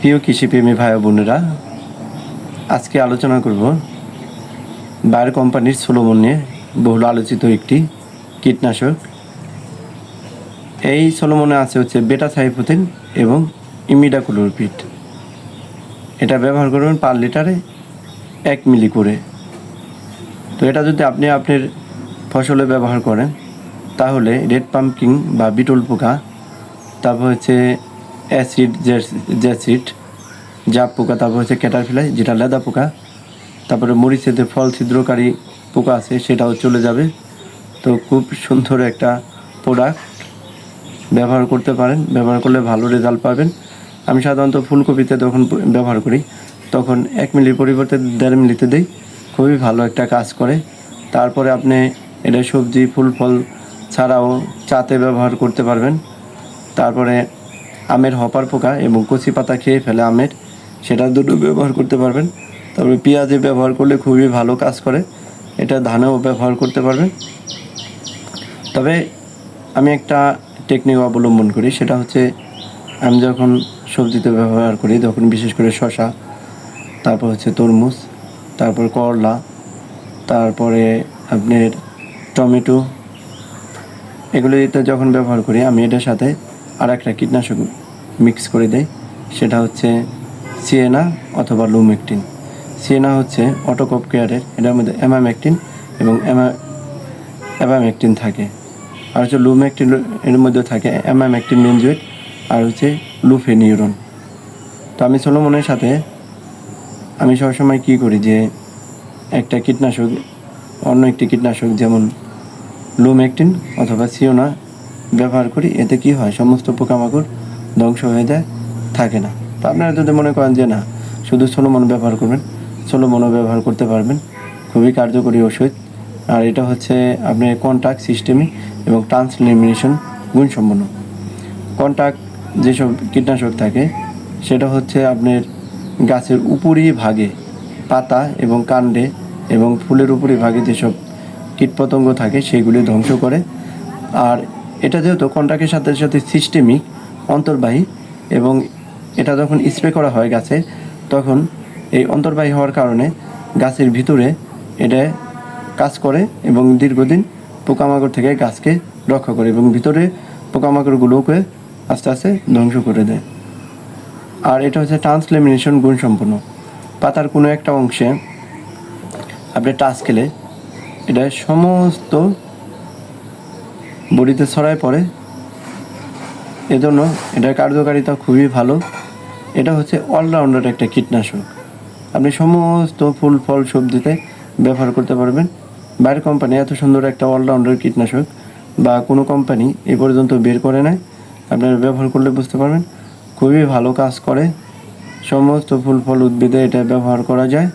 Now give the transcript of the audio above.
প্রিয় কৃষিপ্রেমী ভাই বোনেরা, আজকে আলোচনা করব বায়ার কোম্পানির সোলোমন নিয়ে বহুল আলোচিত একটি কীটনাশক। এই সোলোমনে আছে হচ্ছে বেটা সাইফোথিন এবং ইমিডাকুলোরপিড এটা ব্যবহার করবেন পার লিটারে এক মিলি করে। তো এটা যদি আপনি আপনার ফসলে ব্যবহার করেন, তাহলে রেড পাম্পকিং বা বিটল পোকা, তারপর হচ্ছে অ্যাসিড জ্যাসিড জাপ পোকা, তারপর হচ্ছে ক্যাটারফিলাই, যেটা লেদা পোকা। তারপরে মরিচেতে ফল ছিদ্রকারী পোকা আছে, সেটাও চলে যাবে। তো খুব সুন্দর একটা প্রোডাক্ট ব্যবহার করতে পারেন, ব্যবহার করলে ভালো রেজাল্ট পাবেন। আমি সাধারণত ফুলকপিতে যখন ব্যবহার করি, তখন এক মিলির পরিবর্তে দেড় মিলিতে দিই। খুবই ভালো একটা কাজ করে। তারপরে আপনি এটা সবজি, ফুল, ফল ছাড়াও চাতে ব্যবহার করতে পারবেন। তারপরে আমের হপার পোকা এবং কচি পাতা খেয়ে ফেলে আমের। সেটা দুটো ব্যবহার করতে পারবেন। তারপরে পেঁয়াজে ব্যবহার করলে খুবই ভালো কাজ করে। এটা ধানেও ব্যবহার করতে পারবেন। তবে আমি একটা টেকনিক অবলম্বন করি। সেটা হচ্ছে আমি যখন সবজিতে ব্যবহার করি, তখন বিশেষ করে শশা তারপর হচ্ছে তরমুজ, তারপর করলা, তারপরে আপনার টমেটো। এগুলো এটা যখন ব্যবহার করি আমি এটার সাথে আর একটা কীটনাশক মিক্স করে দেয়। সেটা হচ্ছে সিয়েনা অথবা লুমেকটিন সিয়েনা হচ্ছে অটোকপ কেয়ারের এটার মধ্যে অ্যামামেকটিন এবং অ্যামা অ্যামামেকটিন থাকে। আর হচ্ছে লুমেকটিন এর মধ্যে থাকে অ্যামামেকটিন বেনজুয়েট আর হচ্ছে লুফেনিউরন তো আমি সোলোমনের সাথে আমি সবসময় কী করি যে একটা কীটনাশক, অন্য একটি কীটনাশক যেমন লুমেকটিন অথবা সিওনা ব্যবহার করি, এতে কি হয়? সমস্ত পোকামাকড় ধ্বংস হয়ে যায়, থাকে না। তো আপনারা যদি মনে করেন যে না, শুধু সোলোমন ব্যবহার করবেন, সোলোমনও ব্যবহার করতে পারবেন, খুবই কার্যকরী ওষুধ আর এটা হচ্ছে আপনার কন্ট্যাক্ট সিস্টেমে এবং ট্রান্সলিমিনেশন গুণসম্পন্ন। কন্ট্যাক্ট যেসব কীটনাশক থাকে, সেটা হচ্ছে আপনার গাছের উপরি ভাগে পাতা এবং কাণ্ডে এবং ফুলের উপরি ভাগে যেসব কীটপতঙ্গ থাকে, সেগুলি ধ্বংস করে। আর এটা যেহেতু কন্ট্রাক্টের সাথে সাথে সিস্টেমিক অন্তর্বাহী এবং এটা যখন স্প্রে করা হয় গাছে, তখন এই অন্তর্বাহী হওয়ার কারণে গাছের ভিতরে এটা কাজ করে এবং দীর্ঘদিন পোকামাকড় থেকে গাছকে রক্ষা করে এবং ভিতরে পোকামাকড়গুলোকে আস্তে আস্তে ধ্বংস করে দেয়। আর এটা হচ্ছে ট্রান্সলেমিনেশন গুণসম্পন্ন। পাতার কোনো একটা অংশে আপনি টাচ খেলে এটা সমস্ত বডিতে ছড়ায় পড়ে। এজন্য এটার কার্যকারিতা খুবই ভালো। এটা হচ্ছে অলরাউন্ডার একটা কীটনাশক। আপনি সমস্ত ফুল, ফল, সবজিতে ব্যবহার করতে পারবেন। বাইরের কোম্পানি এত সুন্দর একটা অলরাউন্ডার কীটনাশক বা কোনো কোম্পানি এ পর্যন্ত বের করে নেয়, আপনারা ব্যবহার করলে বুঝতে পারবেন। খুবই ভালো কাজ করে। সমস্ত ফুল, ফল, উদ্ভিদে এটা ব্যবহার করা যায়।